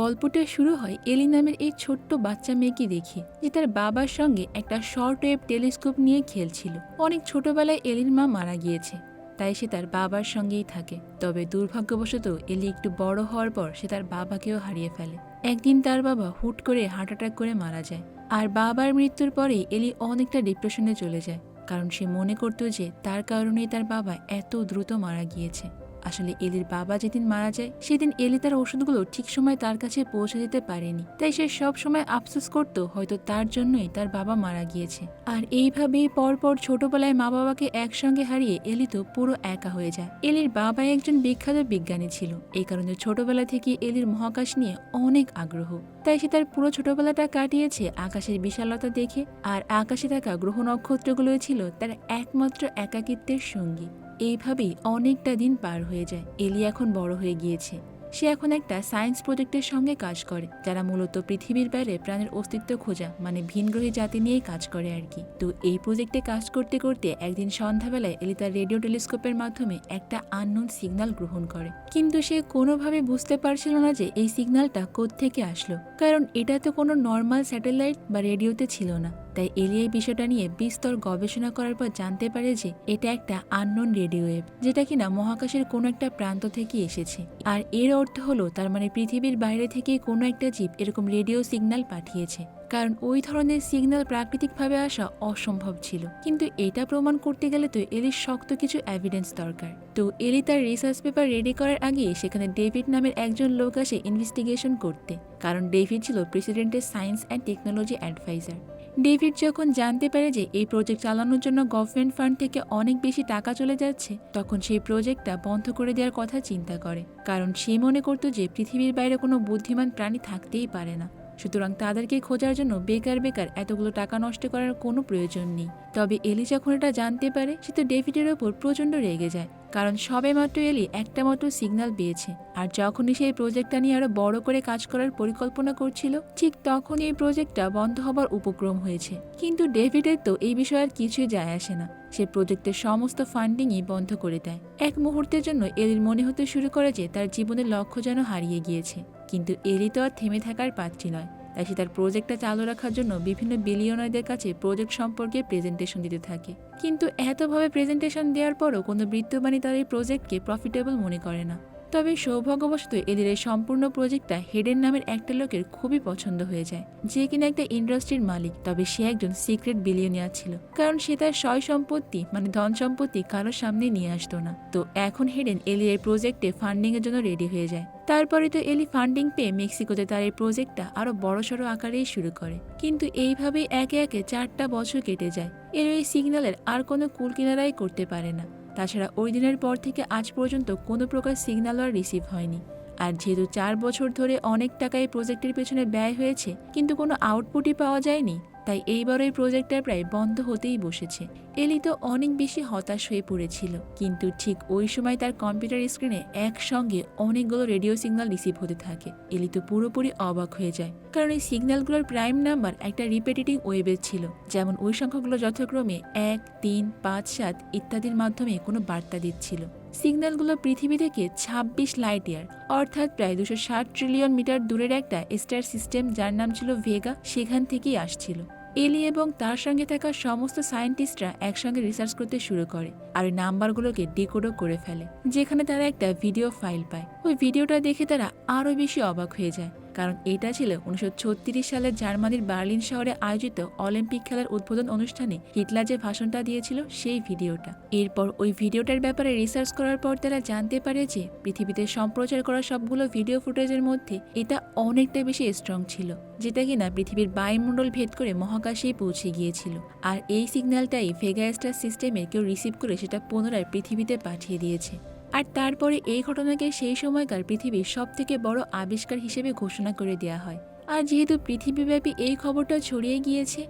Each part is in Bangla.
গল্পটা শুরু হয় এলি নামের এই ছোট্ট বাচ্চা মেয়েকে দেখে, যে তার বাবার সঙ্গে একটা শর্ট ওয়েভ টেলিস্কোপ নিয়ে খেলছিল। অনেক ছোটবেলায় এলির মা মারা গিয়েছে, তাই সে তার বাবার সঙ্গেই থাকে। তবে দুর্ভাগ্যবশত এলি একটু বড় হওয়ার পর সে তার বাবাকেও হারিয়ে ফেলে। একদিন তার বাবা হুট করে হার্ট অ্যাটাক করে মারা যায়, আর বাবার মৃত্যুর পরেই এলি অনেকটা ডিপ্রেশনে চলে যায়, কারণ সে মনে করত যে তার কারণেই তার বাবা এত দ্রুত মারা গিয়েছে। আসলে এলির বাবা যেদিন মারা যায়, সেদিন এলি তার ওষুধগুলো ঠিক সময় তার কাছে পৌঁছে দিতে পারেনি। তাই সে সব সময় আফসোস করত, হয়তো তার জন্যই তার বাবা মারা গিয়েছে। আর এইভাবেই পরপর ছোটবেলায় মা বাবাকে একসঙ্গে হারিয়ে এলি তো পুরো একা হয়ে যায়। এলির বাবা একজন বিখ্যাত বিজ্ঞানী ছিল। এই কারণে ছোটবেলা থেকে এলির মহাকাশ নিয়ে অনেক আগ্রহ। তাই সে তার পুরো ছোটবেলাটা কাটিয়েছে আকাশের বিশালতা দেখে, আর আকাশে থাকা গ্রহ নক্ষত্রগুলোই ছিল তার একমাত্র একাকিত্বের সঙ্গী। এইভাবেই অনেকটা দিন পার হয়ে যায়। এলি এখন বড় হয়ে গিয়েছে। সে এখন একটা সায়েন্স প্রজেক্টের সঙ্গে কাজ করে, যারা মূলত পৃথিবীর বাইরে প্রাণের অস্তিত্ব খোঁজা মানে ভিনগ্রহী জাতি নিয়েই কাজ করে আর কি। তো এই প্রজেক্টে কাজ করতে করতে একদিন সন্ধ্যাবেলায় এলি তার রেডিও টেলিস্কোপের মাধ্যমে একটা আননোন সিগন্যাল গ্রহণ করে। কিন্তু সে কোনোভাবে বুঝতে পারছিল না যে এই সিগন্যালটা কোত্থেকে আসলো। কারণ এটা তো কোনো নর্মাল স্যাটেলাইট বা রেডিওতে ছিল না। তাই এলি এই বিষয়টা নিয়ে বিস্তর গবেষণা করার পর জানতে পারে যে এটা একটা আননোন রেডিও ওয়েভ, যেটা কিনা মহাকাশের কোনো একটা প্রান্ত থেকে এসেছে। আর এর অর্থ হলো তার মানে পৃথিবীর বাইরে থেকে কোনো একটা জীব এরকম রেডিও সিগন্যাল পাঠিয়েছে। কারণ ওই ধরনের সিগন্যাল প্রাকৃতিকভাবে আসা অসম্ভব ছিল। কিন্তু এটা প্রমাণ করতে গেলে তো এলির শক্ত কিছু এভিডেন্স দরকার। তো এলি তার রিসার্চ পেপার রেডি করার আগে সেখানে ডেভিড নামের একজন লোক আসে ইনভেস্টিগেশন করতে। কারণ ডেভিড ছিল প্রেসিডেন্টের science and technology adviser David যখন জানতে পারে যে এই প্রজেক্ট চালানোর জন্য গভর্নমেন্ট ফান্ড থেকে অনেক বেশি টাকা চলে যাচ্ছে, তখন সেই প্রজেক্টটা বন্ধ করে দেওয়ার কথা চিন্তা করে। কারণ সে মনে করতো যে পৃথিবীর বাইরে কোনো বুদ্ধিমান প্রাণী থাকতেই পারে না। সুতরাং তাদেরকে খোঁজার জন্য বেকার বেকার এতগুলো টাকা নষ্ট করার কোনো প্রয়োজন নেই। তবে এলি যখন এটা জানতে পারে, সে তো ডেভিডের ওপর প্রচণ্ড রেগে যায়। কারণ সবে মাত্র এলি একটা মাত্র সিগন্যাল পেয়েছে। আর যখনই সেই প্রজেক্টটা নিয়ে আরও বড় করে কাজ করার পরিকল্পনা করছিল, ঠিক তখনই এই প্রজেক্টটা বন্ধ হবার উপক্রম হয়েছে। কিন্তু ডেভিডের তো এই বিষয়ে আর কিছুই যায় আসে না। সে প্রজেক্টের সমস্ত ফান্ডিংই বন্ধ করে দেয়। এক মুহূর্তের জন্য এলির মনে হতে শুরু করে যে তার জীবনের লক্ষ্য যেন হারিয়ে গিয়েছে। কিন্তু এলি তো আর থেমে থাকার পাত্রী নয়। তাই সে তার প্রজেক্টটা চালু রাখার জন্য বিভিন্ন বিলিয়নারদের কাছে প্রজেক্ট সম্পর্কে প্রেজেন্টেশন দিতে থাকে। কিন্তু এতভাবে প্রেজেন্টেশন দেওয়ার পরও কোনো বৃত্তবাণী তার এই প্রজেক্টকে প্রফিটেবল মনে করে না। তবে সৌভাগ্যবশত এদের এই সম্পূর্ণ প্রজেক্টটা হেডেন নামের একটা লোকের খুবই পছন্দ হয়ে যায়, যে কিনা একটা ইন্ডাস্ট্রির মালিক, তবে সে একজন সিক্রেট বিলিয়নিয়ার ছিল, কারণ সে তার সয় সম্পত্তি মানে ধন সম্পত্তি কারোর সামনে নিয়ে আসতো না। তো এখন হেডেন এলি এই প্রজেক্টে ফান্ডিং এর জন্য রেডি হয়ে যায়। তারপরে তো এলি ফান্ডিং পেয়ে মেক্সিকোতে তার এই প্রজেক্টটা আরও বড়সড় আকারেই শুরু করে। কিন্তু এইভাবেই একে একে চারটা বছর কেটে যায়। এর এই সিগন্যালের আর কোনো কুল কিনারাই করতে পারে না। তাছাড়া ওই দিনের পর থেকে আজ পর্যন্ত কোনো প্রকার সিগন্যাল আর রিসিভ হয়নি। আর যেহেতু চার বছর ধরে অনেক টাকা এই প্রজেক্টের পেছনে ব্যয় হয়েছে, কিন্তু কোনো আউটপুটই পাওয়া যায়নি। তাই এইবার এই প্রজেক্টটা প্রায় বন্ধ হতেই বসেছে। এলি তো অনেক বেশি হতাশ হয়ে পড়েছিল, কিন্তু ঠিক ওই সময় তার কম্পিউটার স্ক্রিনে একসঙ্গে অনেকগুলো রেডিও সিগন্যাল রিসিভ হতে থাকে। এলি তো পুরোপুরি অবাক হয়ে যায়, কারণ এই সিগন্যালগুলোর প্রাইম নাম্বার একটা রিপিটেটিং ওয়েবের ছিল, যেমন ওই সংখ্যাগুলো যথাক্রমে এক, তিন, পাঁচ, সাত ইত্যাদির মাধ্যমে কোনো বার্তা দিচ্ছিল। সিগন্যালগুলো পৃথিবী থেকে ছাব্বিশ লাইট ইয়ার, অর্থাৎ প্রায় দুশো ষাট ট্রিলিয়ন মিটার দূরের একটা স্টার সিস্টেম যার নাম ছিল ভেগা, সেখান থেকেই আসছিল। এলি এবং তার সঙ্গে থাকা সমস্ত সায়েন্টিস্টরা একসঙ্গে রিসার্চ করতে শুরু করে আর ওই নাম্বারগুলোকে ডিকোডও করে ফেলে, যেখানে তারা একটা ভিডিও ফাইল পায়। ওই ভিডিওটা দেখে তারা আরও বেশি অবাক হয়ে যায়। কারণ এটা ছিল উনিশশো ছত্রিশ সালের জার্মানির বার্লিন শহরে আয়োজিত অলিম্পিক খেলার উদ্বোধন অনুষ্ঠানে হিটলার যে ভাষণটা দিয়েছিল সেই ভিডিওটা। এরপর ওই ভিডিওটার ব্যাপারে রিসার্চ করার পর তারা জানতে পারে যে পৃথিবীতে সম্প্রচার করা সবগুলো ভিডিও ফুটেজের মধ্যে এটা অনেকটা বেশি স্ট্রং ছিল, যেটা কিনা পৃথিবীর বায়ুমণ্ডল ভেদ করে মহাকাশেই পৌঁছে গিয়েছিল। আর এই সিগন্যালটাই ভেগাস্টার সিস্টেমে কেউ রিসিভ করে সেটা পুনরায় পৃথিবীতে পাঠিয়ে দিয়েছে। আর তারপরে এই ঘটনাকে সেই সময়কার পৃথিবীর সব থেকে বড় আবিষ্কার হিসেবে ঘোষণা করে দেওয়া হয়। আর যেহেতু পৃথিবীব্যাপী এই খবরটা ছড়িয়ে গিয়েছে,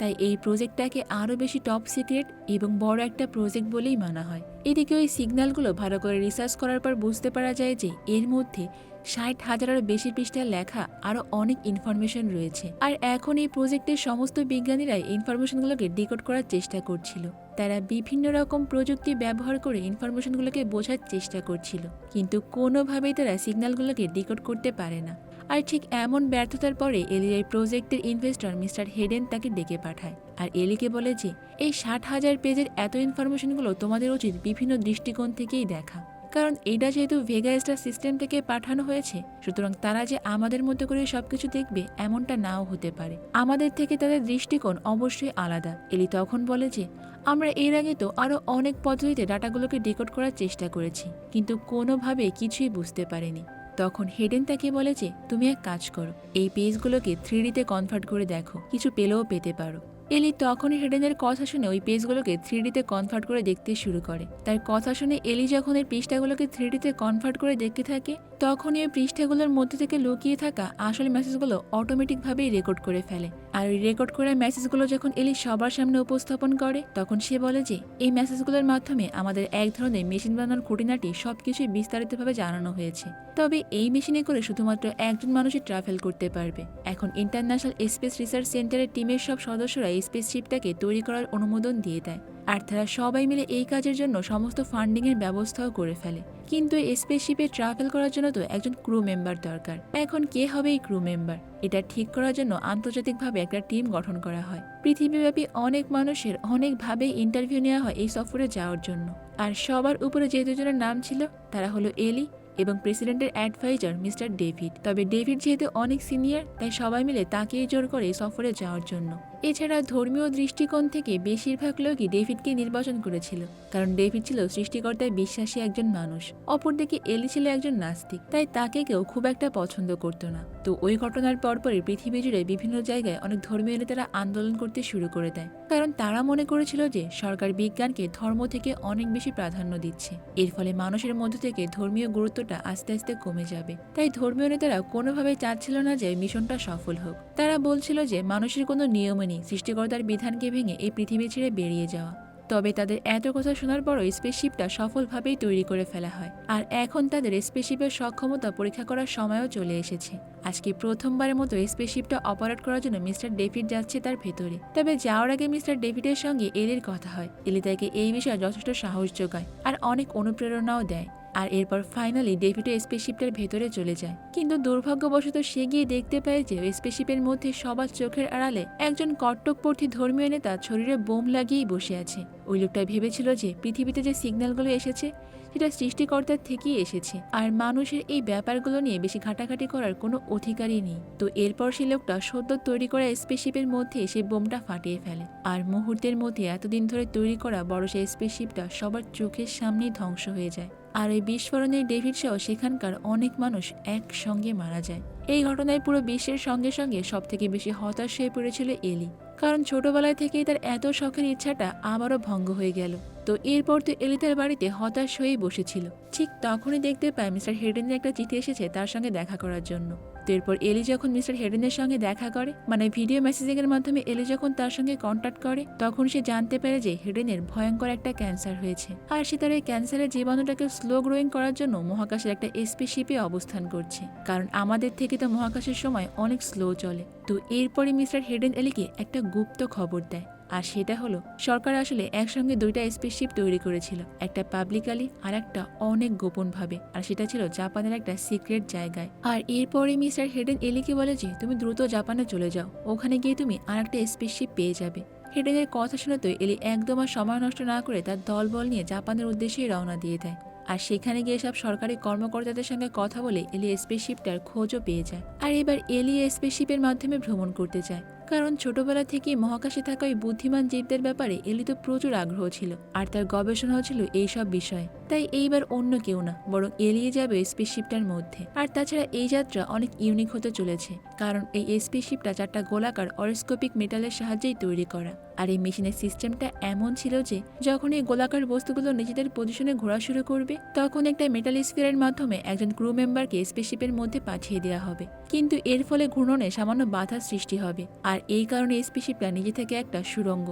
তাই এই প্রজেক্টটাকে আরও বেশি টপ সিক্রেট এবং বড় একটা প্রজেক্ট বলেই মানা হয়। এদিকে ওই সিগন্যালগুলো ভালো করে রিসার্চ করার পর বুঝতে পারা যায় যে এর মধ্যে ষাট হাজারেরও বেশি পৃষ্ঠার লেখা আরও অনেক ইনফরমেশন রয়েছে। আর এখন এই প্রজেক্টের সমস্ত বিজ্ঞানীরাই ইনফরমেশনগুলোকে ডিকোড করার চেষ্টা করছিল। তারা বিভিন্ন রকম প্রযুক্তি ব্যবহার করে ইনফরমেশনগুলোকে বোঝার চেষ্টা করছিল। কিন্তু কোনোভাবেই তারা সিগন্যালগুলোকে ডিকোড করতে পারে না। আর ঠিক এমন ব্যর্থতার পরে এই প্রজেক্টের ইনভেস্টর মিস্টার হেডেন তাকে ডেকে পাঠায়। আর এলিকে বলে যে, এই ষাট হাজার পেজের এত ইনফরমেশনগুলো তোমাদের উচিত বিভিন্ন দৃষ্টিকোণ থেকেই দেখা। কারণ এটা যেহেতু ভেগা স্টার সিস্টেম থেকে পাঠানো হয়েছে, সুতরাং তারা যে আমাদের মতো করে সবকিছু দেখবে এমনটা নাও হতে পারে। আমাদের থেকে তাদের দৃষ্টিকোণ অবশ্যই আলাদা। এলি তখন বলে যে, আমরা এর আগে তো আরও অনেক পদ্ধতিতে ডাটাগুলোকে ডিকোড করার চেষ্টা করেছি, কিন্তু কোনোভাবে কিছুই বুঝতে পারিনি। তখন হেডেন তাকে বলে যে, তুমি এক কাজ করো, এই পেজগুলোকে থ্রিডিতে কনভার্ট করে দেখো, কিছু পেলেও পেতে পারো। এলি তখনই হেডেনের কথা শুনে ওই পেজগুলোকে থ্রিডিতে কনভার্ট করে দেখতে শুরু করে। তার কথা শুনে এলি যখন এই পৃষ্ঠাগুলোকে থ্রিডিতে কনভার্ট করে দেখতে থাকে, তখনই ওই পৃষ্ঠাগুলোর মধ্যে থেকে লুকিয়ে থাকা আসল মেসেজগুলো অটোমেটিকভাবেই রেকর্ড করে ফেলে। আর ওই রেকর্ড করা মেসেজগুলো যখন এলি সবার সামনে উপস্থাপন করে, তখন সে বলে যে, এই মেসেজগুলোর মাধ্যমে আমাদের এক ধরনের মেশিন বানানোর খুঁটিনাটি সবকিছুই বিস্তারিতভাবে জানানো হয়েছে। তবে এই মেশিনে করে শুধুমাত্র একজন মানুষই ট্রাভেল করতে পারবে। এখন ইন্টারন্যাশনাল স্পেস রিসার্চ সেন্টারের টিমের সব সদস্যরা স্পেসশিপটাকে তৈরি করার অনুমোদন দিয়ে দেয়। আর তারা সবাই মিলে এই কাজের জন্য সমস্ত ফান্ডিংয়ের ব্যবস্থাও করে ফেলে। কিন্তু এই স্পেসশিপে ট্রাভেল করার জন্য তো একজন ক্রু মেম্বার দরকার। এখন কে হবে এই ক্রু মেম্বার এটা ঠিক করার জন্য আন্তর্জাতিকভাবে একটা টিম গঠন করা হয়। পৃথিবীব্যাপী অনেক মানুষের অনেকভাবে ইন্টারভিউ নেওয়া হয় এই সফরে যাওয়ার জন্য। আর সবার উপরে যে দুজনের নাম ছিল, তারা হলো এলি এবং প্রেসিডেন্টের অ্যাডভাইজার মিস্টার ডেভিড। তবে ডেভিড যেহেতু অনেক সিনিয়র, তাই সবাই মিলে তাকেই জোর করে সফরে যাওয়ার জন্য। এছাড়া ধর্মীয় দৃষ্টিকোণ থেকে বেশিরভাগ লোকই ডেভিডকে নির্বাচন করেছিল, কারণ ডেভিড ছিল সৃষ্টিকর্তায় বিশ্বাসী একজন মানুষ, অপরদিকে এলি ছিল একজন নাস্তিক, তাই তাকে কেউ খুব একটা পছন্দ করতো না। তো ওই ঘটনার পরপরই পৃথিবী জুড়ে বিভিন্ন জায়গায় অনেক ধর্মীয় নেতারা আন্দোলন করতে শুরু করে দেয়, কারণ তারা মনে করেছিল যে সরকার বিজ্ঞানকে ধর্ম থেকে অনেক বেশি প্রাধান্য দিচ্ছে। এর ফলে মানুষের মধ্য থেকে ধর্মীয় গুরুত্বটা আস্তে আস্তে কমে যাবে। তাই ধর্মীয় নেতারা কোনোভাবেই চাচ্ছিল না যে মিশনটা সফল হোক। তারা বলছিল যে মানুষের কোনো নিয়ম নেই সৃষ্টিকর্তার বিধানকে ভেঙে এই পৃথিবী ছেড়ে বেরিয়ে যাওয়া। তবে তাদের এত কথা শোনার পরও স্পেসশিপটা সফলভাবেই তৈরি করে ফেলা হয়। আর এখন তাদের স্পেসশিপের সক্ষমতা পরীক্ষা করার সময়ও চলে এসেছে। আজকে প্রথমবারের মতো স্পেসশিপটা অপারেট করার জন্য মিস্টার ডেভিড যাচ্ছে তার ভেতরে। তবে যাওয়ার আগে মিস্টার ডেভিডের সঙ্গে এলির কথা হয়। এলি তাকে এই বিষয়ে যথেষ্ট সাহস যোগায় আর অনেক অনুপ্রেরণাও দেয়। আর এরপর ফাইনালি ডেভিডও স্পেসশিপটার ভেতরে চলে যায়। কিন্তু দুর্ভাগ্যবশত সে গিয়ে দেখতে পায় যে স্পেসশিপের মধ্যে সবার চোখের আড়ালে একজন কট্টকপন্থী ধর্মীয় নেতা শরীরে বোম লাগিয়েই বসে আছে। ওই লোকটা ভেবেছিল যে পৃথিবীতে যে সিগন্যালগুলো এসেছে, সেটা সৃষ্টিকর্তার থেকেই এসেছে। আর মানুষের এই ব্যাপারগুলো নিয়ে বেশি ঘাটাঘাটি করার কোনো অধিকারই নেই। তো এরপর সে লোকটা সদ্য তৈরি করা স্পেসশিপের মধ্যে সে বোমটা ফাটিয়ে ফেলে। আর মুহূর্তের মধ্যে এতদিন ধরে তৈরি করা বড় সেই স্পেসশিপটা সবার চোখের সামনেই ধ্বংস হয়ে যায়। আর এই বিস্ফোরণের ডেভিড সহ সেখানকার অনেক মানুষ একসঙ্গে মারা যায়। এই ঘটনায় পুরো বিশ্বের সঙ্গে সঙ্গে সব থেকে বেশি হতাশ হয়ে পড়েছিল এলি। কারণ ছোটবেলায় থেকেই তার এত শখের ইচ্ছাটা আবারও ভঙ্গ হয়ে গেল। তো এরপর তো এলি তার বাড়িতে হতাশ হয়েই বসেছিল। ঠিক তখনই দেখতে পায় মিস্টার হেডেনের একটা চিঠি এসেছে তার সঙ্গে দেখা করার জন্য। তো এরপর এলি যখন মিস্টার হেডেনের সঙ্গে দেখা করে মানে ভিডিও মেসেজিং এর মাধ্যমে এলি যখন তার সঙ্গে কন্ট্যাক্ট করে, তখন সে জানতে পারে যে হেডেনের ভয়ঙ্কর একটা ক্যান্সার হয়েছে। আর সে তার এই ক্যান্সারের জীবাণুটাকে স্লো গ্রোয়িং করার জন্য মহাকাশের একটা স্পেসশিপে অবস্থান করছে। কারণ আমাদের থেকে তো মহাকাশের সময় অনেক স্লো চলে। তো এরপরে মিস্টার হেডেন এলিকে একটা গুপ্ত খবর দেয়। আর সেটা হলো, সরকার আসলে একসঙ্গে দুইটা স্পেসশিপ তৈরি করেছিল, একটা পাবলিকালি আর একটা অনেক গোপনভাবে। আর সেটা ছিল জাপানের একটা সিক্রেট জায়গায়। আর এরপরে মিস্টার হেডেন এলিকে বলে যে, তুমি দ্রুত জাপানে চলে যাও, ওখানে গিয়ে তুমি আর একটা স্পেসশিপ পেয়ে যাবে। হেডেনের কথা শুনে তো এলি একদম আর সময় নষ্ট না করে তার দলবল নিয়ে জাপানের উদ্দেশ্যেই রওনা দিয়ে দেয়। আর সেখানে গিয়ে সব সরকারি কর্মকর্তাদের সঙ্গে কথা বলে এলি স্পেসশিপটার খোঁজও পেয়ে যায়। আর এবার এলি স্পেসশিপের মাধ্যমে ভ্রমণ করতে যায় কারণ ছোটবেলা থেকেই মহাকাশে থাকা ওই বুদ্ধিমান জীবদের ব্যাপারে এলি তো প্রচুর আগ্রহ ছিল, আর তার গবেষণাও ছিল এইসব বিষয়ে। তাই এইবার অন্য কেউ না, বরং এলিয়ে যাবে স্পেসশিপটার মধ্যে। আর তাছাড়া এই যাত্রা অনেক ইউনিক হতে চলেছে, কারণ এই স্পেসশিপটা চারটা গোলাকার অরিস্কোপিক মেটালের সাহায্যেই তৈরি করা। আর এই মেশিনের সিস্টেমটা এমন ছিল যে, যখন এই গোলাকার বস্তুগুলো নিজেদের পজিশনে ঘোরা শুরু করবে, তখন একটা মেটাল স্ফিয়ারের মাধ্যমে একজন ক্রু মেম্বারকে স্পেসশিপের মধ্যে পাঠিয়ে দেওয়া হবে। কিন্তু এর ফলে ঘূর্ণনে সামান্য বাধার সৃষ্টি হবে, আর এই কারণে স্পেসশিপটা নিজে থেকে একটা সুরঙ্গ।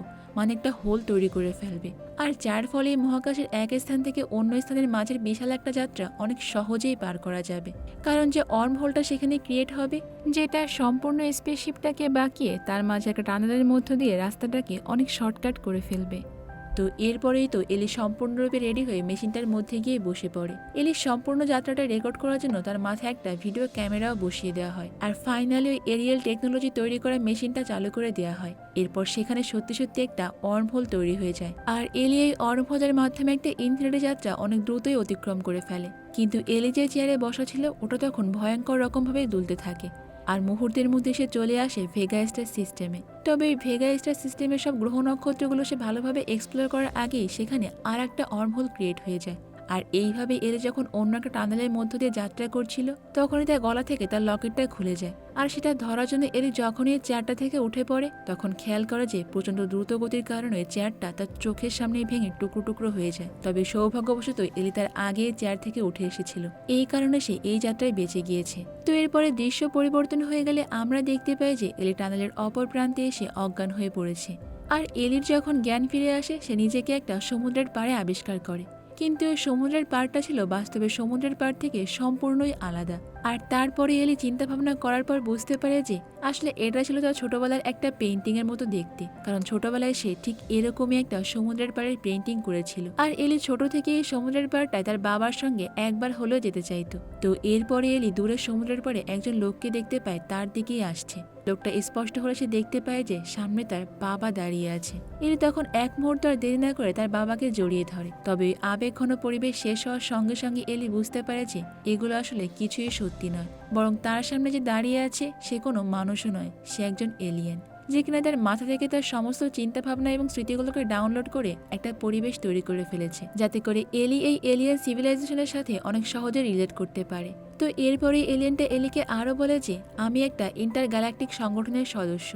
একটা হোল তৈরি করে ফেলবে। আর যার ফলে মহাকাশের এক স্থান থেকে অন্য স্থানের মাঝের বিশাল একটা যাত্রা অনেক সহজেই পার করা যাবে। কারণ যে অর্ম হোলটা সেখানে ক্রিয়েট হবে, যেটা সম্পূর্ণ স্পেসশিপটাকে বাঁকিয়ে তার মাঝে একটা টানেলের মধ্য দিয়ে রাস্তাটাকে অনেক শর্টকাট করে ফেলবে। তো এরপরেই তো এলি সম্পূর্ণরূপে রেডি হয়ে মেশিনটার মধ্যে গিয়ে বসে পড়ে। এলির সম্পূর্ণ যাত্রাটা রেকর্ড করার জন্য তার মাথায় একটা ভিডিও ক্যামেরাও বসিয়ে দেওয়া হয় আর ফাইনালি ওই এরিয়াল টেকনোলজি তৈরি করা মেশিনটা চালু করে দেওয়া হয়। এরপর সেখানে সত্যি সত্যি একটা অর্মহোল তৈরি হয়ে যায় আর এলি এই অর্মহোলের মাধ্যমে একটা ইনফিনিটি যাত্রা অনেক দ্রুতই অতিক্রম করে ফেলে। কিন্তু এলি যে চেয়ারে বসা ছিল, ওটা তখন ভয়ঙ্কর রকমভাবে দুলতে থাকে। আর মুহূর্তের মধ্যে সে চলে আসে ভেগা স্টার সিস্টেমে তবে এই ভেগা স্টার সিস্টেমের সব গ্রহ নক্ষত্রগুলো সে ভালোভাবে এক্সপ্লোর করার আগেই সেখানে আর একটা অর্মহোল ক্রিয়েট হয়ে যায়। আর এইভাবে এলে যখন অন্য একটা টানেলের মধ্য দিয়ে যাত্রা করছিল, তখনই তার গলা থেকে তার লকেটটা খুলে যায়। আর সেটা ধরার জন্য এলি যখনই চেয়ারটা থেকে উঠে পড়ে, তখন খেয়াল করে যে প্রচণ্ড দ্রুত গতির কারণে চেয়ারটা তার চোখের সামনে ভেঙে টুকরো টুকরো হয়ে যায়। তবে সৌভাগ্যবশত এলি তার আগে চেয়ার থেকে উঠে এসেছিল। এই কারণে সে এই যাত্রায় বেঁচে গিয়েছে। তো এরপরে দৃশ্য পরিবর্তন হয়ে গেলে আমরা দেখতে পাই যে এলি টানেলের অপর প্রান্তে এসে অজ্ঞান হয়ে পড়েছে। আর এলির যখন জ্ঞান ফিরে আসে, সে নিজেকে একটা সমুদ্রের পাড়ে আবিষ্কার করে। কিন্তু ওই সমুদ্রের পাড়টা ছিল বাস্তবে সমুদ্রের পাড় থেকে সম্পূর্ণই আলাদা। আর তারপরে এলি চিন্তা ভাবনা করার পর বুঝতে পারে যে আসলে এটা ছিল তার ছোটবেলার একটা পেন্টিং এর মতো দেখতে। কারণ ছোটবেলায় সে ঠিক এরকমই একটা সমুদ্রের পাড়ের পেন্টিং করেছিল। আর এলি ছোট থেকে এই সমুদ্রের পাড়টায় তার বাবার সঙ্গে একবার হলেও যেতে চাইতো। তো এরপরে এলি দূরের সমুদ্রের পাড়ে একজন লোককে দেখতে পায়, তার দিকেই আসছে। লোকটা স্পষ্ট হলে সে দেখতে পায় যে সামনে তার বাবা দাঁড়িয়ে আছে। ইনি তখন এক মুহূর্ত আর দেরি না করে তার বাবাকে জড়িয়ে ধরে। তবে আবেগ ঘন পরিবেশ শেষ হওয়ার সঙ্গে সঙ্গে এলি বুঝতে পারে যে এগুলো আসলে কিছুই সত্যি নয়। বরং তার সামনে যে দাঁড়িয়ে আছে সে কোনো মানুষও নয়, সে একজন এলিয়েন যে কিনা তার মাথা থেকে তার সমস্ত চিন্তা ভাবনা এবং স্মৃতিগুলোকে ডাউনলোড করে একটা পরিবেশ তৈরি করে ফেলেছে, যাতে করে এলি এই এলিয়ান সিভিলাইজেশনের সাথে অনেক সহজে রিলেট করতে পারে। তো এরপরে এলিয়েনটা এলিকে আরও বলে যে, আমি একটা ইন্টার গ্যালাকটিক সংগঠনের সদস্য।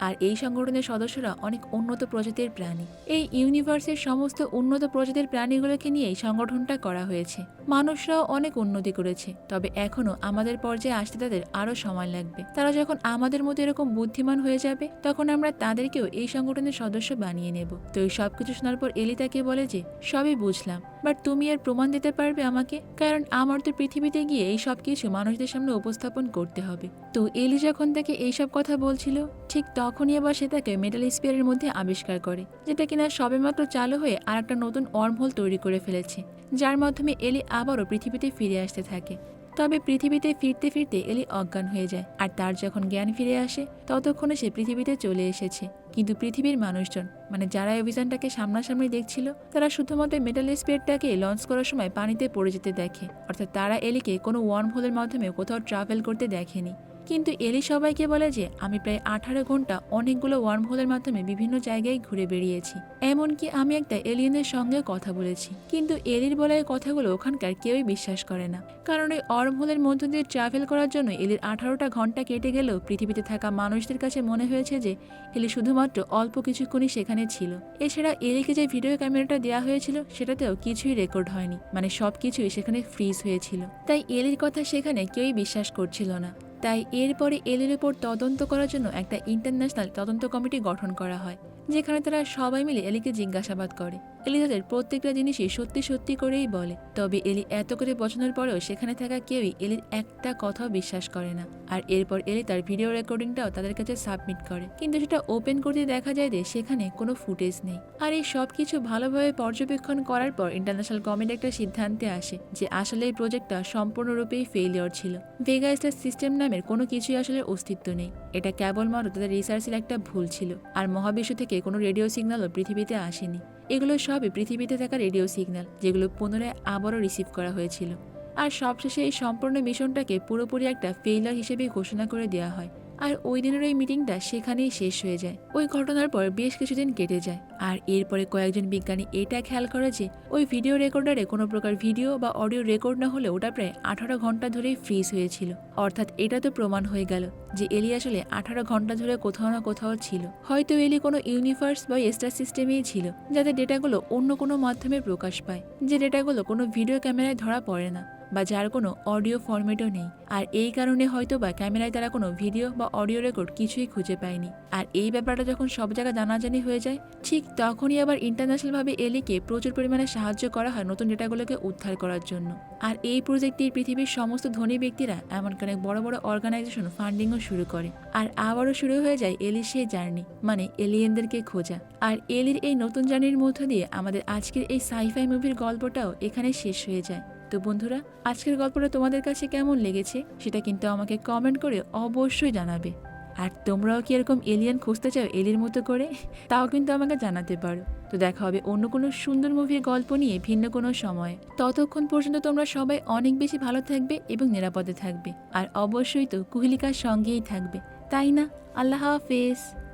আর এই সংগঠনের সদস্যরা অনেক উন্নত প্রজাতির প্রাণী। এই ইউনিভার্সের সমস্ত উন্নত প্রজাতির প্রাণীগুলোকে নিয়ে এই সংগঠনটা করা হয়েছে। মানুষরাও অনেক উন্নতি করেছে, তবে এখনও আমাদের পর্যায়ে আসতে তাদের আরও সময় লাগবে। তারা যখন আমাদের মতো এরকম বুদ্ধিমান হয়ে যাবে, তখন আমরা তাদেরকেও এই সংগঠনের সদস্য বানিয়ে নেব। তো এই সবকিছু শোনার পর এলি তাকে বলে যে, সবই বুঝলাম। বাট তুমি এর প্রমাণ দিতে পারবে আমাকে, কারণ আমার তো পৃথিবীতে গিয়ে এই সব কিছু মানুষদের সামনে উপস্থাপন করতে হবে। তো এলি যখন তাকে এইসব কথা বলছিল, ঠিক তখনই আবার সে তাকে মেটাল স্পিয়ারের মধ্যে আবিষ্কার করে, যেটা কিনা সবেমাত্র চালু হয়ে আর একটা নতুন ওয়ার্মহোল তৈরি করে ফেলেছে, যার মাধ্যমে এলি আবারও পৃথিবীতে ফিরে আসতে থাকে। তবে পৃথিবীতে ফিরতে ফিরতে এলি অজ্ঞান হয়ে যায়, আর তার যখন জ্ঞান ফিরে আসে, ততক্ষণে সে পৃথিবীতে চলে এসেছে। কিন্তু পৃথিবীর মানুষজন মানে যারা অভিযানটাকে সামনাসামনি দেখছিল, তারা শুধুমাত্র মেটাল স্পেডটাকে লঞ্চ করার সময় পানিতে পড়ে যেতে দেখে, অর্থাৎ তারা এলিকে কোনো ওয়ার্ম হোলের মাধ্যমে কোথাও ট্রাভেল করতে দেখেনি। কিন্তু এলি সবাইকে বলে যে, আমি প্রায় আঠারো ঘণ্টা অনেকগুলো ওয়ার্ম হোলের মাধ্যমে বিভিন্ন জায়গায় ঘুরে বেরিয়েছি এমনকি আমি একটা এলিয়েনের সঙ্গে কথা বলেছি। কিন্তু এলির বলা কথাগুলো ওখানকার কেউই বিশ্বাস করে না। কারণ ওই ওয়ার্ম হোলের মধ্য দিয়ে ট্রাভেল করার জন্য এলির আঠারোটা ঘণ্টা কেটে গেলেও পৃথিবীতে থাকা মানুষদের কাছে মনে হয়েছে যে, এলি শুধুমাত্র অল্প কিছুক্ষণই সেখানে ছিল। এছাড়া এলিকে যে ভিডিও ক্যামেরাটা দেওয়া হয়েছিল, সেটাতেও কিছুই রেকর্ড হয়নি। মানে সব কিছুই সেখানে ফ্রিজ হয়েছিল। তাই এলির কথা সেখানে কেউই বিশ্বাস করছিল না। তাই এরপরে এলের উপর তদন্ত করার জন্য একটা ইন্টারন্যাশনাল তদন্ত কমিটি গঠন করা হয়, যেখানে তারা সবাই মিলে এলিকে জিজ্ঞাসাবাদ করে। এলি তাদের প্রত্যেকটা জিনিসই সত্যি সত্যি করেই বলে। তবে এলি এত করে বোঝানোর পরেও সেখানে থাকা কেউই এলির একটা কথাও বিশ্বাস করে না। আর এরপর এলি তার ভিডিও রেকর্ডিংটাও তাদের কাছে সাবমিট করে। কিন্তু সেটা ওপেন করতে দেখা যায় যে সেখানে কোনো ফুটেজ নেই। আর এই সব কিছু ভালোভাবে পর্যবেক্ষণ করার পর ইন্টারন্যাশনাল কমিটি একটা সিদ্ধান্তে আসে যে আসলে এই প্রজেক্টটা সম্পূর্ণরূপেই ফেলিওর ছিল। ভেগা স্টার সিস্টেম নামের কোনো কিছুই আসলে অস্তিত্ব নেই। এটা কেবলমাত্র তাদের রিসার্চের একটা ভুল ছিল। আর মহাবিশ্ব থেকে কোনো রেডিও সিগন্যালও পৃথিবীতে আসেনি। এগুলো সবই পৃথিবীতে থাকা রেডিও সিগন্যাল, যেগুলো পুনরায় আবারও রিসিভ করা হয়েছিল। আর সবশেষে এই সম্পূর্ণ মিশনটাকে পুরোপুরি একটা ফেইলার হিসেবে ঘোষণা করে দেওয়া হয়। আর ওই দিনের ওই মিটিংটা সেখানেই শেষ হয়ে যায়। ওই ঘটনার পর বেশ কিছুদিন কেটে যায়। আর এরপরে কয়েকজন বিজ্ঞানী এটা খেয়াল করে যে, ওই ভিডিও রেকর্ডারে কোনো প্রকার ভিডিও বা অডিও রেকর্ড না হলে ওটা প্রায় আঠারো ঘণ্টা ধরেই ফ্রিজ হয়েছিল। অর্থাৎ এটা তো প্রমাণ হয়ে গেল যে এলি আসলে আঠারো ঘণ্টা ধরে কোথাও না কোথাও ছিল। হয়তো এলি কোনো ইউনিভার্স বা স্টার সিস্টেমেই ছিল, যাতে ডেটাগুলো অন্য কোনো মাধ্যমে প্রকাশ পায়, যে ডেটাগুলো কোনো ভিডিও ক্যামেরায় ধরা পড়ে না। বা যার কোনো অডিও ফরম্যাটও নেই। আর এই কারণে হয়তো বা ক্যামেরায় তারা কোনো ভিডিও বা অডিও রেকর্ড কিছুই খুঁজে পায়নি। আর এই ব্যাপারটা যখন সব জায়গায় জানাজানি হয়ে যায়, ঠিক তখনই আবার ইন্টারন্যাশনালভাবে এলিকে প্রচুর পরিমাণে সাহায্য করা হয় নতুন ডেটাগুলোকে উদ্ধার করার জন্য। আর এই প্রজেক্টটি পৃথিবীর সমস্ত ধনী ব্যক্তিরা, এমনকি অনেক বড় বড় অর্গানাইজেশন ফান্ডিংও শুরু করে। আর আবারও শুরু হয়ে যায় এলি সেই জার্নি মানে এলিয়েনদেরকে খোঁজা। আর এলির এই নতুন জার্নির মধ্য দিয়ে আমাদের আজকের এই সাইফাই মুভির গল্পটাও এখানে শেষ হয়ে যায়। তো বন্ধুরা, আজকের গল্পটা তোমাদের কাছে কেমন লেগেছে সেটা কিন্তু আমাকে কমেন্ট করে অবশ্যই জানাবে। আর তোমরাও কি এরকম এলিয়ান খুঁজতে চাও এলির মতো করে? তাও কিন্তু আমাকে জানাতে পারো। তো দেখা হবে অন্য কোনো সুন্দর মুভির গল্প নিয়ে ভিন্ন কোনো সময়। ততক্ষণ পর্যন্ত তোমরা সবাই অনেক বেশি ভালো থাকবে এবং নিরাপদে থাকবে। আর অবশ্যই তো কুহেলিকার সঙ্গেই থাকবে। তাই না? আল্লাহ হাফেজ।